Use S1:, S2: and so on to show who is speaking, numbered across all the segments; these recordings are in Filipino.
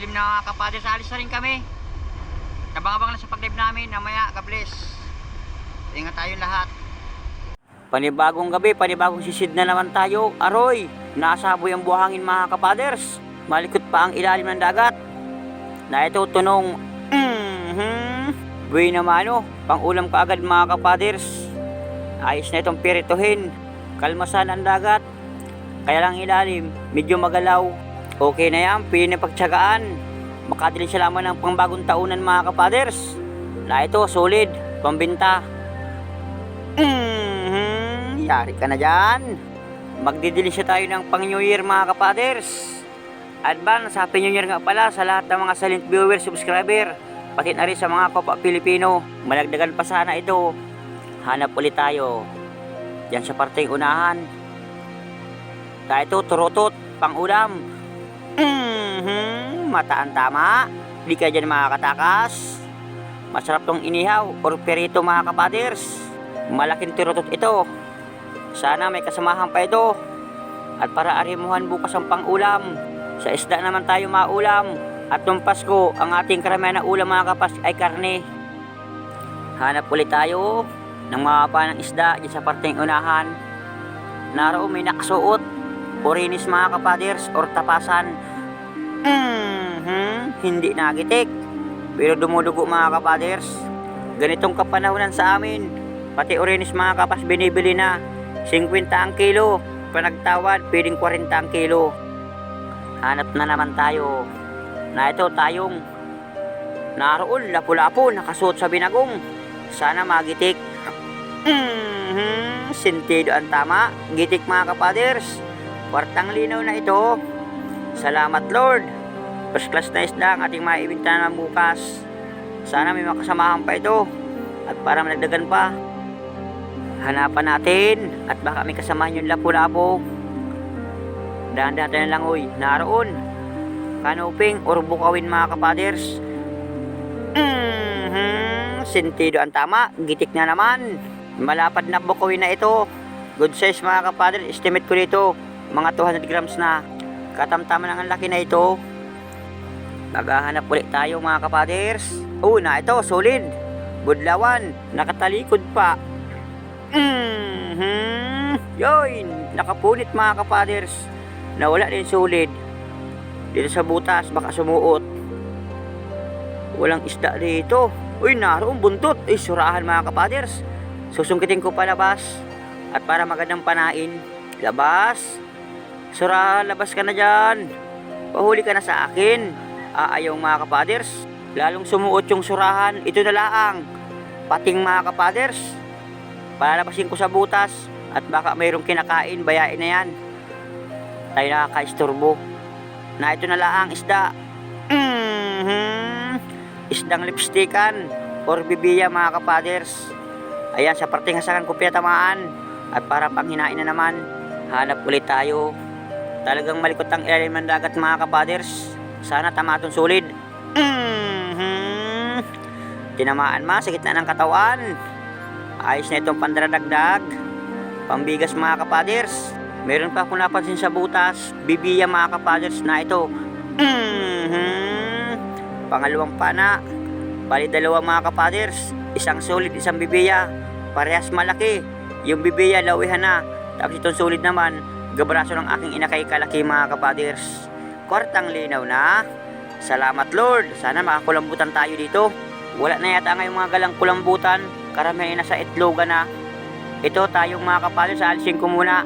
S1: Nadilim na mga kapaders, alis na rin kami. Abang-abang na sa pag-live namin, namaya, God bless. Ingat tayo lahat. Panibagong gabi, panibagong sisid na naman tayo. Aroy, nasaboy ang buhangin mga kapaders. Malikot pa ang ilalim ng dagat. Na ito tunong, mm-hmm. Buhay na mano, pang ulam ka agad mga kapaders. Ayos na itong pirituhin. Kalmasan ang dagat. Kaya lang ilalim, medyo magalaw. Okay na yan, pili na pagtsagaan. Makadili siya lamang ng pangbagong taunan mga kapaders. Na ito, solid, pambinta. Mhm, Yari ka na dyan. Magdidilisya tayo ng pang New Year mga kapaders. Advance, Happy New Year nga pala sa lahat ng mga silent viewers, subscriber. Pati na rin sa mga kapwa Pilipino. Malagdagan pa sana ito. Hanap ulit tayo. Yan sa parteng unahan. Kaya ito, turutot, pang Mhm, mataan tama. Di ka dyan makakatakas. Masarap tong inihaw or perito mga kapaders. Malaking tirutot ito. Sana may kasamahan pa ito. At para arimuhan bukas ang pangulam. Sa isda naman tayo maulam. At nung Pasko, ang ating karamihan na ulam mga kapas ay karne. Hanap ulit tayo ng mga panang isda sa parteng unahan. Naroon may nakasuot. Orinis mga kapaders or tapasan. Mhm, hindi nagitik. Pero dumudugo mga kapaders. Ganitong kapanahonan sa amin. Pati orinis mga kapas binibili na. 50 ang kilo. Panagtawad, pwedeng 40 ang kilo. Hanap na naman tayo. Na ito tayong naroon lapu-lapu nakasuot sa binagong. Sana magitik. Mhm, sentido ang tama. Gitik mga kapaders. Kwartang linaw na ito. Salamat Lord. First class na isda ang ating maibinta na bukas. Sana may makasamahan pa ito. At para managdagan pa. Hanapan natin. At baka may kasamahan yung lapu-lapo. Dahan-dahan tayo lang uy. Naroon. Kanuping or bukawin mga kapaders. Mhm, sentido ang tama. Gitik na naman. Malapad na bukawin na ito. Good size mga kapaders. Estimate ko dito. Mga 200 grams na. Katamtaman ang laki na ito. Maghahanap ulit tayo mga kapaders. Una, ito, solid. Budlawan, nakatalikod pa. Mhm. Yoy, nakapunit mga kapaders. Nawala din solid. Dito sa butas, baka sumuot. Walang isda dito. Uy, naroon buntot. Ay, surahan mga kapaders. Susungkitin ko palabas. At para magandang panain, labas. Surahan, labas ka na dyan. Pahuli ka na sa akin. Aayaw mga kapaders. Lalong sumuot yung surahan. Ito na laang. Pating mga kapaders. Palalabasin ko sa butas. At baka mayroong kinakain. Bayain na yan. Tayo nakaka-isturbo. Na ito na laang isda. Mhm. Isdang lipstikan. Or bibiya mga kapaders. Ayan, sa parting hasakan ko pinatamaan. At para panghinain na naman. Hanap ulit tayo. Talagang malikot ang ilalim ng dagat mga kapaders. Sana tamatong sulit. Mhm. Tinamaan ma sa gitna ng katawan. Ayos na itong pandaradagdag. Pambigas mga kapaders. Meron pa akong napansin sa butas. Bibiya mga kapaders na ito. Mhm. Pangalawang pana. Bali dalawa mga kapaders. Isang solid, isang bibiya. Parehas malaki. Yung bibiya lawihan na. Tapos itong solid naman. Gabraso ng aking inakay kalaki mga kapaders. Kwartang linaw na. Salamat Lord. Sana makakulambutan tayo dito. Wala na yata ngayong mga galang kulambutan. Karamihan ay nasa itlogan na. Ito tayong mga kapaders. Alisin ko muna.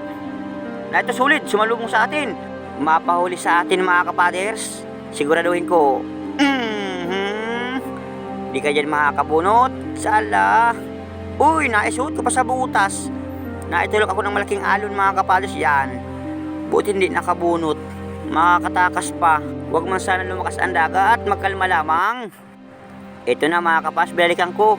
S1: Na ito sulit. Sumalubong sa atin. Mapahuli sa atin mga kapaders. Siguraduhin ko. Mhm. Di ka dyan makakabunot. Sala. Uy, naisuot ko pa sa butas. Naitulog ako ng malaking alon mga kapaders yan. Buti hindi nakabunot. Makakatakas pa. Huwag man sana lumakas ang dagat. Magkalma lamang. Ito na mga kapas, balikan ko.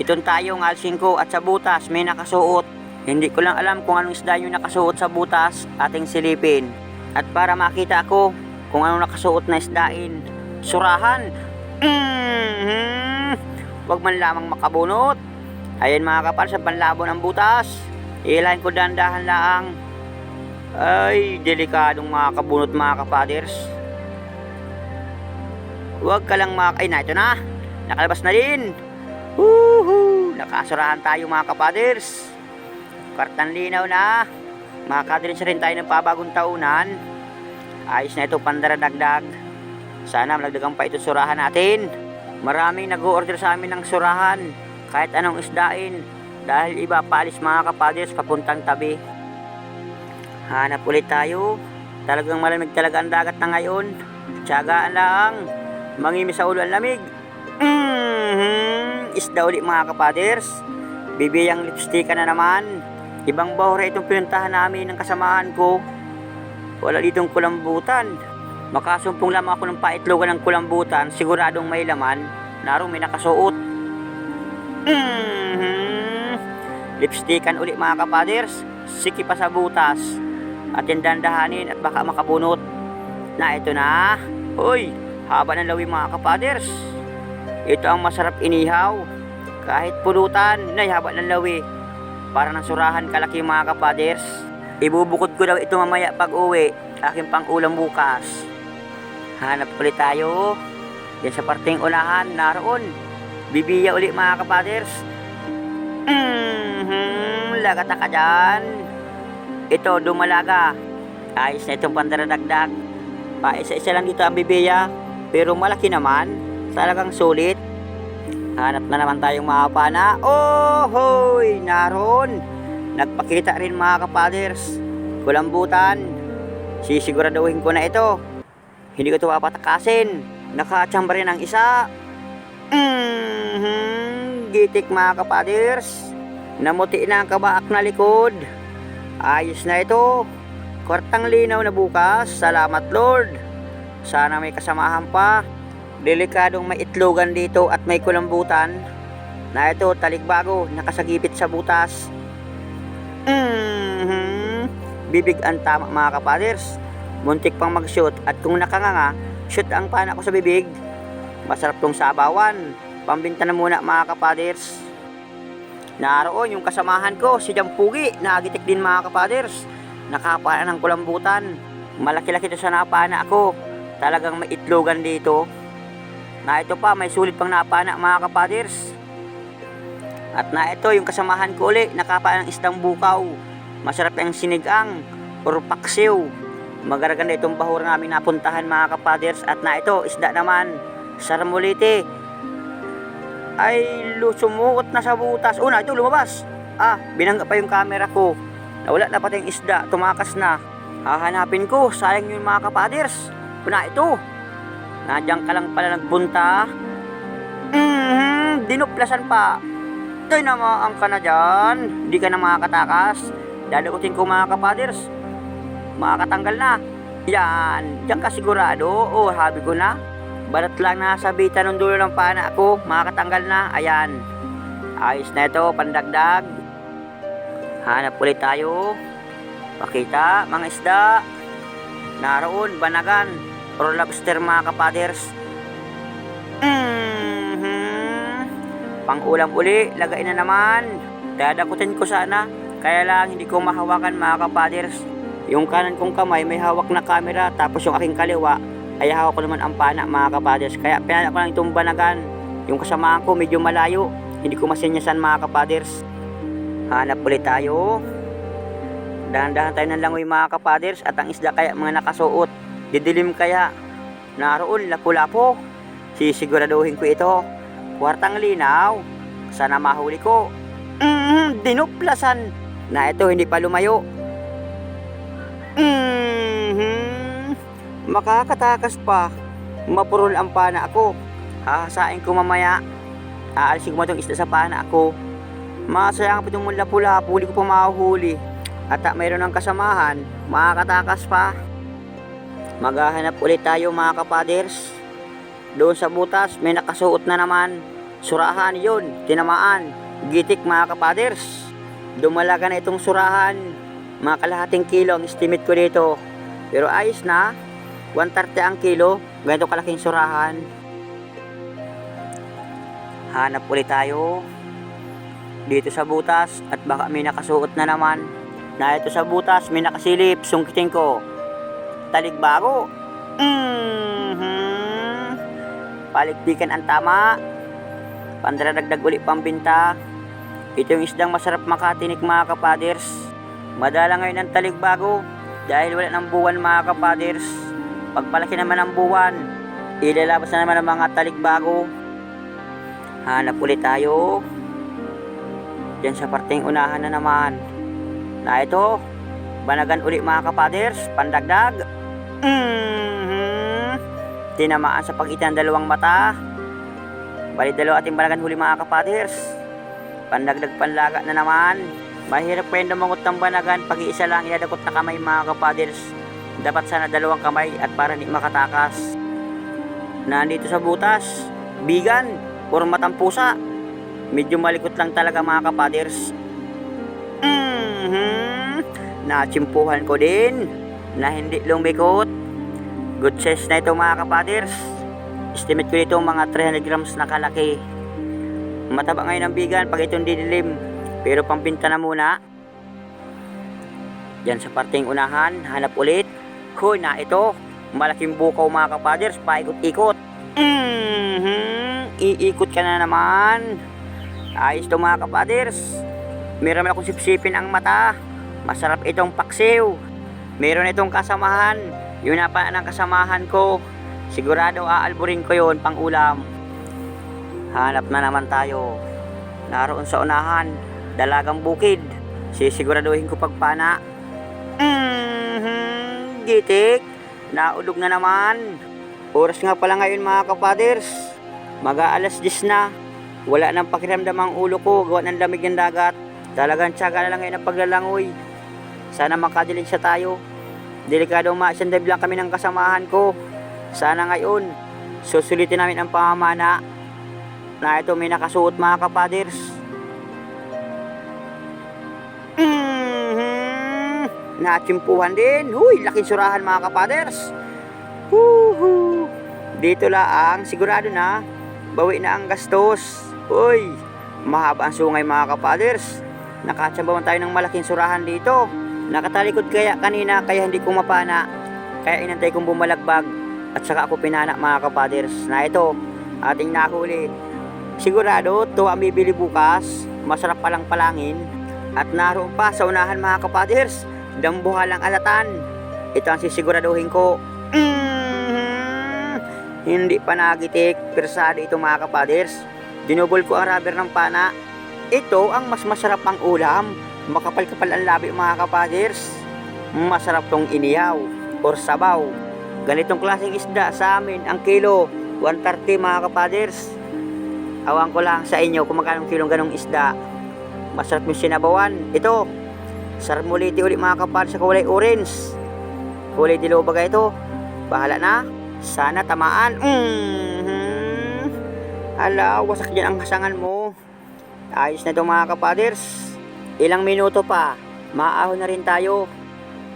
S1: Itong tayong alsing ko at sa butas may nakasuot. Hindi ko lang alam kung anong isda yung nakasuot sa butas ating silipin. At para makita ko kung anong nakasuot na isdain. Surahan. Mhm. Huwag man lamang makabunot. Ayan mga kapal sa panlabo ng butas. Ilahin ko dandahan lang. Ay, delikadong mga kabunot mga kapaders. Huwag ka lang mga... Ay, na, ito na. Nakalabas na din. Woohoo! Nakasurahan tayo mga kapaders. Kartan linaw na. Makakadrin rin tayo ng pabagong taunan. Ayos na ito pandaradagdag. Sana malagdagan pa ito surahan natin. Maraming nag-order sa amin ng surahan. Kahit anong isdain. Dahil iba paalis mga kapaders papuntang tabi. Hanap ulit tayo. Talagang malamig talaga ang dagat na ngayon. Tiyagaan lang. Mangimis sa ulo ang lamig. mm Isda ulit mga kapaders. Bibiyang lipstick na naman. Ibang bahura itong pinuntahan namin ng kasamahan ko. Wala ditong kulambutan. Makasumpong lamang ako ng paitlogan ng kulambutan, siguradong may laman. Narong may nakasuot. mm Lipstickan ulit mga kapaders. Siki pa sa butas. At yung dandahanin at baka makabunot. Na ito na. Uy, haba ng lawi mga kapaders. Ito ang masarap inihaw. Kahit pulutan, nay haba ng lawi. Para ng surahan kalaki mga kapaders. Ibubukod ko daw ito mamaya pag uwi. Aking pang ulam bukas. Hanap ulit tayo. Yan sa parteng unahan, naroon. Bibiya ulit mga kapaders. Mm-hmm, lagata ka dyan. Ito, dumalaga. Ayos na itong pandaradagdag. Pa isa-isa lang dito ang bibiya. Pero malaki naman. Talagang sulit. Hanap na naman tayong mga pana. Oh, hoy! Naroon! Nagpakita rin mga kapaders. Kulambutan. Sisiguraduhin ko na ito. Hindi ko ito papatakasin. Nakachamba rin ang isa. Mm-hmm. Gitik mga kapaders. Namuti na ang kabaak na likod. Ayos na ito. Kwartang linaw na bukas. Salamat Lord. Sana may kasamahan pa. Delikadong may itlogan dito at may kulambutan. Na ito, talikbago, nakasagipit sa butas. Mhm. Bibig ang tama mga kapaders. Muntik pang mag-shoot at kung nakanganga, shoot ang pana ko sa bibig. Masarap tong sabawan. Pambinta na muna mga kapaders. Naroon yung kasamahan ko, si Jampugi, nagitik din mga kapaders. Nakapana ng kulambutan. Malaki-laki to sa napana ako. Talagang may itlogan dito. Na ito pa, may sulit pang napana mga kapaders. At na ito, yung kasamahan ko uli, nakapa ng isdang bukaw. Masarap ang sinigang or paksiw. Magaraganda itong bahura namin napuntahan mga kapaders. At na ito, isda naman, sarmulite. Ay, sumuot na sa butas. Una, ito lumabas. Ah, binangga pa yung camera ko. Nawala na pati yung isda, tumakas na. Hahanapin ko, sayang yung mga kapaders. Una, ito. Nandiyan ka lang pala nagpunta. Mhm, dinuplasan pa. Toy namaan ka na dyan. Di ka na makakatakas. Dadagutin ko mga kapaders. Makakatanggal na. Yan. Diyan ka sigurado. O, habi ko na. Balat lang nasabitan ng dulo ng pana ko. Makakatanggal na. Ayan. Ayos na ito. Pandagdag. Hanap ulit tayo. Pakita. Mga isda. Naroon. Banagan. Or lobster mga kapaders. Mhm. Pang-ulam uli, lagay na naman. Dadakutin ko sana. Kaya lang hindi ko mahawakan mga kapaders. Yung kanan kong kamay may hawak na camera tapos yung aking kaliwa ay hawak ko naman ang pana mga kapaders. Kaya pinala ko lang itong banagan. Yung kasamahan ko medyo malayo. Hindi ko masinyasan mga kapaders. Hanap ulit tayo. Dahan-dahan tayo ng langoy mga kapaders at ang isda kaya mga nakasuot. Didilim kaya. Naroon, lapu-lapo. Sisiguraduhin ko ito. Kwartang linaw. Sana mahuli ko. Mm, dinuplasan. Na ito hindi pa lumayo. Mhm. Makakatakas pa. Mapurol ang pana ako. Hahasain ko mamaya. Aalisin ko mo itong isda sa pana ako. Masayang pa itong lapu-lapo. Hindi ko pa mahuhuli. At mayroon ng kasamahan. Makakatakas pa. Maghahanap ulit tayo mga kapaders. Doon sa butas, may nakasuot na naman. Surahan yon, tinamaan. Gitik mga kapaders. Dumalaga na itong surahan. Mga kalahating kilo ang estimate ko dito. Pero ayos na. 130 ang kilo. Ganito kalaking surahan. Hanap ulit tayo. dito sa butas at baka may nakasuot na naman. Na ito sa butas, may nakasilip, sungkitin ko. Taligbago. Mhm. Paligpikan ang tama. Pandaradagdag uli pambinta. Ito yung isdang masarap makatinik mga kapaders. Madala ngayon ang taligbago dahil wala ng buwan mga kapaders. Pagpalaki naman ng buwan, ilalabas na naman ang mga taligbago. Hanap ulit tayo. Diyan sa parteng unahan na naman. Na ito, banagan uli mga kapaders, pandagdag. Mhm. Tinamaan sa pagitan ng dalawang mata. Bali dalawa ating banagan huli mga kapaders. Pandagdag panlaga na naman. Mahirap pa yung dumangot ng banagan pag iisa lang iadakot na kamay mga kapaders. Dapat sana dalawang kamay at para di makatakas. Nandito sa butas, bigan, or matang pusa. Medyo malikot lang talaga mga kapaders. Mhm. Natsimpuhan ko din na hindi lumikot. Good size na ito mga kapaders. Estimate ko dito mga 300 grams na kalaki. Mataba ngayon ang bigan pag itong didilim. Pero pampinta na muna. Yan sa parteng unahan, hanap ulit. Hoy na ito, malaking bukaw mga kapaders, paikot-ikot. Mhm, iikot ka na naman. Ayos to mga kapaders. Meron akong sipsipin ang mata. Masarap itong paksiw. Meron itong kasamahan. Yun na pa ng kasamahan ko. Sigurado aalburin ko yon pang ulam. Hanap na naman tayo. Naroon sa unahan, dalagang bukid. Sisiguraduhin ko pagpana. Mhm, gitik. Naulog na naman. Oras nga pala ngayon mga kapaders. Mag-aalas 10 na. Wala nang pakiramdam ang ulo ko gawa ng lamig ng dagat. Talagang tiyaga na lang ngayon ang paglalangoy. Sana makadilig siya tayo. Delikadong ma-dive lang kami ng kasamahan ko. Sana ngayon, susulitin namin ang pamamana na ito may nakasuot mga kapaders. Natsimpuhan din. Huy, laking surahan mga kapaders. Woohoo! Dito lang, sigurado na, bawi na ang gastos. Uy, mahaba ang sungay mga kapaders. Nakatsambawan tayo ng malaking surahan dito. Nakatalikod kaya kanina kaya hindi ko mapana. Kaya inantay kong bumalagbag. At saka ako pinana mga kapaders na ito, ating nahuli. Sigurado, to ang bibili bukas. Masarap palang palangin. At naroon pa sa unahan mga kapaders, dambuhalang alatan. Ito ang sisiguraduhin ko. Mhm. Hindi pa nagitik, persado ito mga kapaders. Dinubol ko ang rubber ng pana. Ito ang mas masarap ang ulam. Makapal-kapal ang labi mga kapaders. Masarap tong iniyaw or sabaw. Ganitong klaseng isda sa amin, ang kilo, 130 mga kapaders. Awan ko lang sa inyo kung magkano kilong ganong isda. Masarap yung sinabawan. Ito, sarmuliti ulit mga kapaders sa kulay orange. Kulay dilaw baga ito. Bahala na. Sana tamaan. Mhm. Ala, wasak dyan ang kasangan mo. Ayos na ito mga kapaders. Ilang minuto pa, maahon na rin tayo.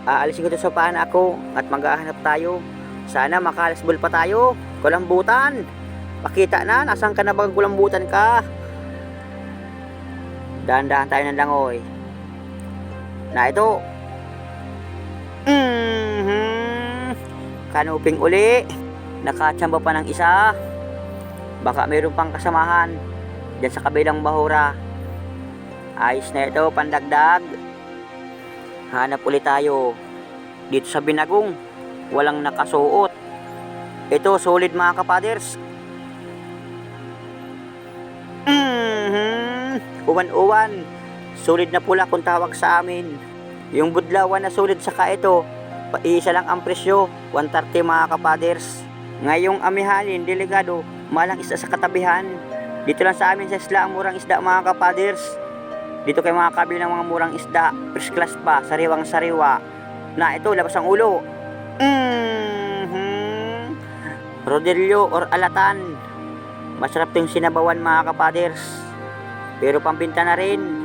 S1: Aalisin ko ito sa paan ako at maghahanap tayo. Sana makalasbol pa tayo. Kulambutan. Pakita na, nasan ka na bang kulambutan ka? Dahan-dahan tayo ng langoy. Na ito. Mhm. Kanuping uli. Nakatsamba pa ng isa. Baka mayroon pang kasamahan. Diyan sa kabilang bahura. Ayos na ito, pandagdag. Hanap ulit tayo. Dito sa binagong, walang nakasuot. Ito, solid mga kapaders. Mhm. Uwan-uwan. Solid na pula kung tawag sa amin. Yung budlawan na solid saka ito, pa- isa lang ang presyo, 130 mga kapaders. Ngayong amihalin, delegado, malang isda sa katabihan. Dito lang sa amin sa isla ang murang isda mga kapaders. Dito kay mga kabili ng mga murang isda, first class pa, sariwang sariwa. Na ito, labas ang ulo. Mhm. Rodelio or alatan. Masarap to yung sinabawan mga kapaders. Pero pambinta na rin.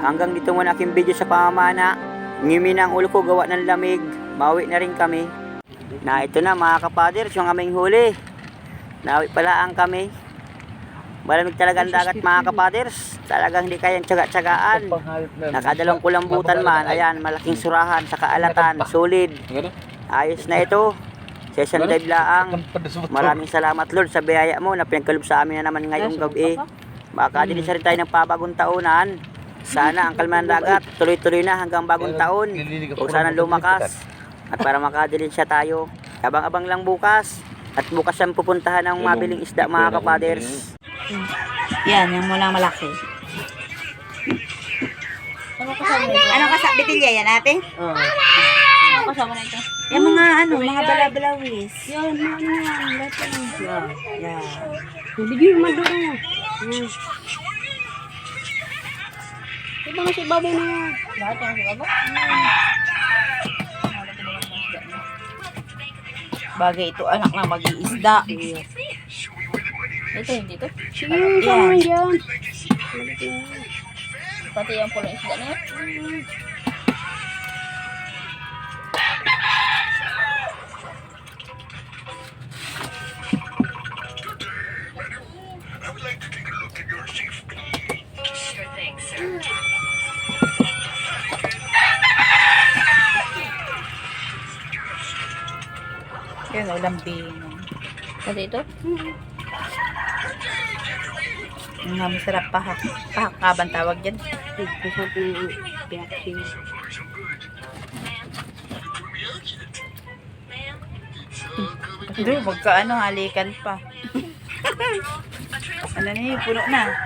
S1: Hanggang dito muna aking video sa pamamana. Ngimi na ang ulo ko gawa ng lamig. Mawi na rin kami. Na ito na mga kapaders, yung aming huli. Nawi pala ang kami. Malamig talaga ang dagat mga kapaders. Talagang hindi kayang tsaga-tsagaan. Nakadalawang kulambutan man. Ayan, malaking surahan sa kaalatan. Solid. Ayos na ito. Sa isang dive laang. Maraming salamat Lord sa biyaya mo na pinagkalob sa amin na naman ngayong gabi. Makakadilis rin tayo ng pabagong taunan. Sana ang kalma ng dagat tuloy-tuloy na hanggang bagong taon. O sana lumakas. At para makadilin siya tayo. Abang-abang lang bukas. At bukas ang pupuntahan ng mabiling isda mga kapaders.
S2: Yan, yung mulang malaki.
S3: Ano kasama ito?
S2: Ano ka sa bitilya yan ate?
S3: Oo. Ano kasama na ito?
S2: Yung mga ano, mga balabalawis.
S3: Yan, ano yan? Lahat yan. Yan.
S2: Yan.
S3: Bigyan mo doon na. Yan. Iba nga si baboy na yan. Lahat yan si baboy?
S2: Bagay ito, anak na mag-iisda.
S3: Ito, hindi to. Sige,
S2: Yan.
S3: yan. Pati yung pulang isda na yan.
S2: Yan, ulam bing.
S3: Pati ito?
S2: Yung nga masarap pahak. Pahak kaban tawag dyan.
S3: Masarap yung pinakasing.
S2: Doon, magka ano, halikan pa. ano na yun, puno na.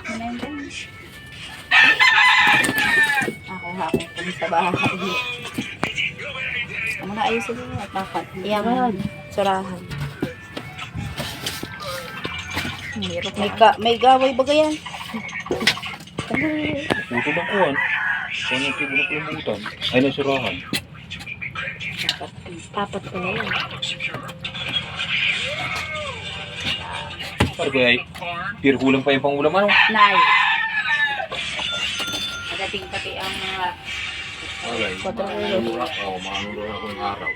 S2: mo na yun dyan. Ako hapon kami sa bahay. Ano na ayusin mo at dapat.
S3: Iyan mo yun.
S2: Surahan. May, ka, may gaway ba yan?
S4: Puto ng kuwan. Kuwan yung tibo ng kulambutan. Ay, nasurahan.
S3: Apat ko na yun.
S4: Para pirhulang pa yung pangulam ano?
S2: Nay. Nagating pati ang mga
S4: Okay.
S3: Quatro
S4: Oo, oh, maanuro ako ng araw.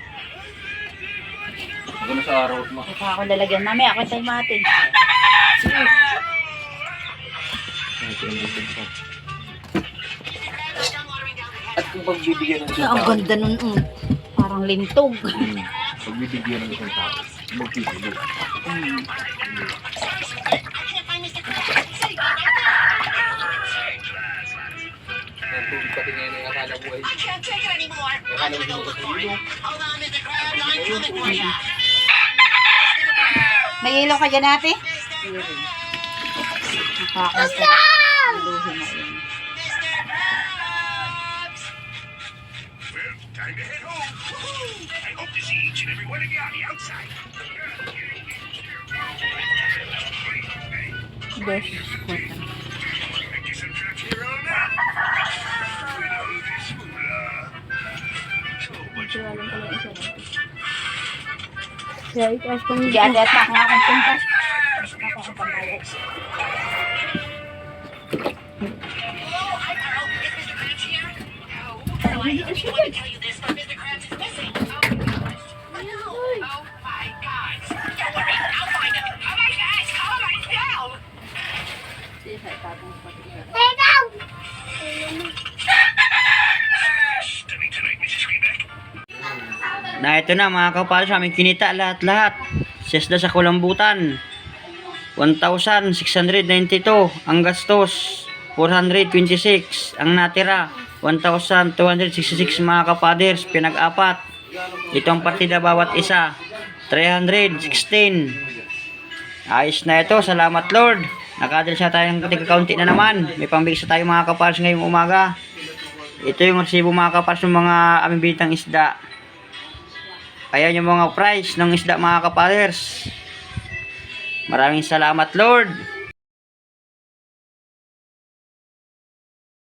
S4: Maganda sa araw at ma.
S2: mukha ko lalagyan. Mamaya ako tayo matin.
S4: Pa. At kung pagbibigyan ng isang
S2: Ang
S4: tao,
S2: ganda nun. Mm. Parang lintog.
S4: hmm, pagbibigyan ng isang tao, magpipili. Nagtubig ang akala ko ay... Akala ko yung katulog.
S2: May ilaw ka dyan ate? Nakakanta. Luhin na yun.
S3: ya itu
S2: yung sarap. Ada attack nga akong pintas.
S1: You ito na mga kapal sa aming kinita lahat-lahat. Siyasda sa kulambutan. 1,692 ang gastos. 426 ang natira. 1,266 mga kapaders pinag-apat. Ito ang partida bawat isa. 316. Ayos na ito. Salamat Lord. Nakadal siya tayong kaunti na naman. May pambigay sa tayo mga kapals ngayong umaga. Ito yung resibo mga kapals ng mga aming binitang isda. Ayan yung mga price ng isda mga kapaders. Maraming salamat Lord.